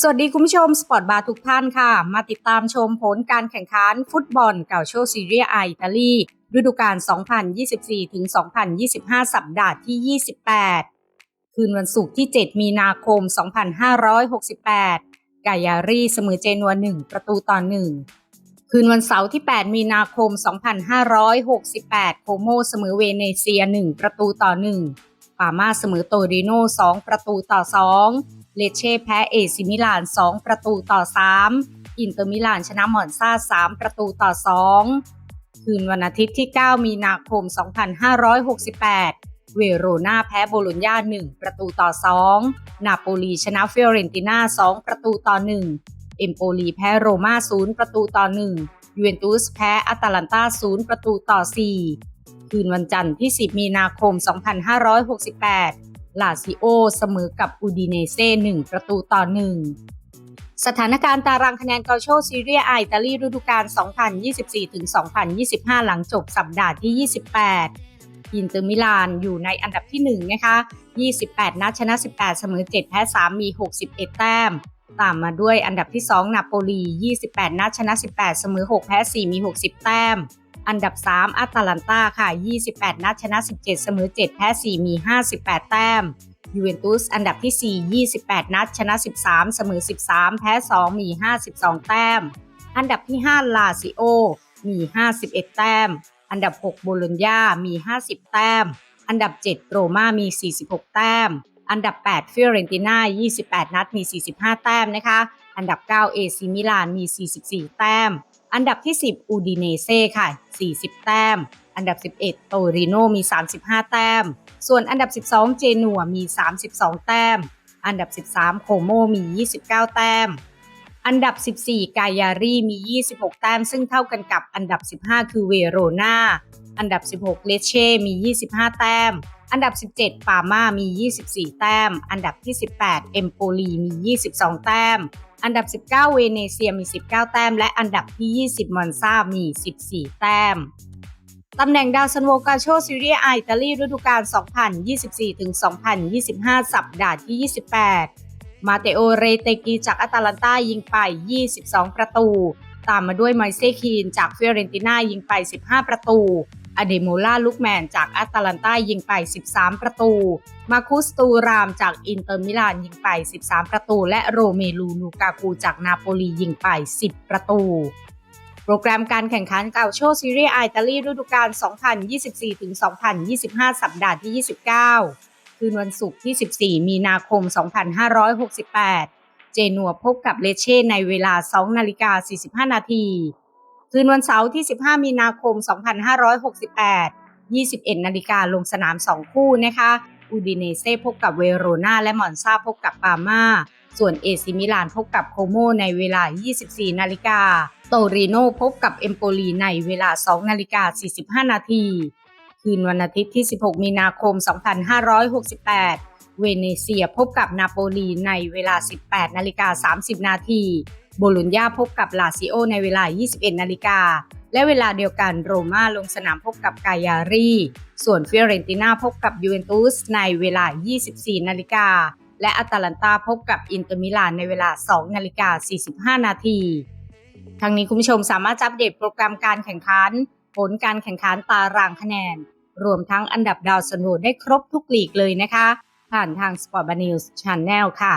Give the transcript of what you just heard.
สวัสดีคุณผู้ชมสปอร์ตบาร์ทุกท่านค่ะ มาติดตามชมผลการแข่งขันฟุตบอลเก่าโชซีเรียไออิตาลีฤดูกาล 2024 ถึง 2025 สัปดาห์ที่ 28 คืนวันศุกร์ที่ 7 มีนาคม 2568 กายารีเสมอเจนัว 1 ประตูต่อ 1 คืนวันเสาร์ที่ 8 มีนาคม 2568 โคโมเสมอเวเนเซีย 1 ประตูต่อ 1 ปามาเสมอโตริโน 2 ประตูต่อ 2 เลเช่แพ้เอซิมิลาน 2 ประตูต่อ 3 อินเตอร์มิลานชนะมอนซา3 ประตูต่อ 2 คืนวันอาทิตย์ที่ 9 มีนาคม 2568 เวโรนาแพ้โบโลญญา1 ประตูต่อ 2 นาโปลีชนะเฟยเรนติน่า 2 ประตูต่อ 1 เอมโปลีแพ้โรม่า 0 ประตูต่อ 1 ยูเวนตุสแพ้อตแลนตา 0 ประตูต่อ 4 คืนวันจันทร์ที่ 10 มีนาคม 2568 ลาซิโอเสมอกับอูดิเนเซ่1ประตูต่อ 1 สถานการณ์ตารางคะแนนกาโชซีเรียไออิตาลีฤดูกาล 2024-2025 หลังจบสัปดาห์ที่ 28 อินเตอร์มิลานอยู่ในอันดับที่ 1 นะคะ 28 นัดชนะ 18 เสมอ 7 แพ้ 3 มี 61 แต้ม ตามมาด้วยอันดับที่ 2 นาโปลี 28 นัดชนะ 18 เสมอ 6 แพ้ 4 มี 60 แต้ม อันดับ 3อัตแลนตาค่ะ 28 นัดชนะ 17 เสมอ 7 แพ้ 4 มี 58 แต้ม ยูเวนตุสอันดับที่ 4 28 นัดชนะ 13 เสมอ 13 แพ้ 2 มี 52 แต้ม อันดับที่ 5 ลาซิโอ มี 51 แต้ม อันดับ 6 โบโลญญา มี 50 แต้ม อันดับ 7 โรม่ามี 46 แต้ม อันดับ 8 ฟิอเรนติน่า 28 นัด มี 45 แต้มนะคะ อันดับ 9 เอซิมิลาน มี 44 แต้ม อันดับที่ 10 อูดิเนเซ่ค่ะ 40 แต้ม อันดับ 11 โตริโนมี 35 แต้ม ส่วนอันดับ 12 เจนัวมี 32 แต้ม อันดับ 13 โคโมมี 29 แต้ม อันดับ 14 กายารีมี 26 แต้ม ซึ่งเท่ากันกับอันดับ 15 คือเวโรนาอันดับ 16 เลเช่ มี 25 แต้ม อันดับ 17 ปาม่า มี 24 แต้ม อันดับที่ 18 เอมโปลี มี 22 แต้ม อันดับ 19 เวเนเซียมี 19 แต้ม และอันดับที่ 20 มอนซามี 14 แต้ม ตำแหน่งดาวซันโวกาโชซีเรียไออิตาลีฤดูกาล 2024-2025 สัปดาห์ที่ 28 มาเตโอ เรเตกีจากอาตาลันตายิงไป 22 ประตู ตามมาด้วยไมเซคีนจากเฟยเรนติน่ายิงไป 15 ประตู อเดโมล่าลุกแมนจากแอตแลนตายิงไป 13 ประตู มาคุสตูรามจากอินเตอร์มิลานยิงไป 13 ประตู และโรเมลูนูกากูจากนาโปลียิงไป 10 ประตูโปรแกรมการแข่งขันเกาโชซีเรียอิตาลีฤดูกาล 2024-2025 สัปดาห์ที่ 29 คืนวันศุกร์ที่ 14 มีนาคม 2568 เจนัวพบกับเลเช่ในเวลา 2 นาฬิกา 45 นาที คืนวันเสาร์ที่ 15 มีนาคม 2568 21 นาฬิกาลงสนาม 2 คู่นะคะอูดิเนเซ่พบกับเวโรนาและมอนซาพบกับปาม่า ส่วนเอซิมิลานพบกับโคโมในเวลา 24 นาฬิกา โตริโนพบกับเอมโปลีในเวลา 2 นาฬิกา 45 นาที คืนวันอาทิตย์ที่ 16 มีนาคม 2568 เวเนเซียพบกับนาโปลีในเวลา 18 นาฬิกา 30 นาที โบลุญญาพบกับลาซิโอในเวลา 21 นาฬิกา และเวลาเดียวกันโรม่าลงสนามพบกับกายารี ส่วนฟิอเรนติน่าพบกับยูเวนตุสในเวลา 24 นาฬิกา และอัตแลนตาพบกับอินเตอร์มิลานในเวลา 2 นาฬิกา 45 นาทีทั้งนี้คุณผู้ชมสามารถอัปเดตโปรแกรมการแข่งขัน ผลการแข่งขันตารางคะแนน รวมทั้งอันดับดาวซันโวได้ครบทุกลีกเลยนะคะ ผ่านทาง Sport b a News Channel ค่ะ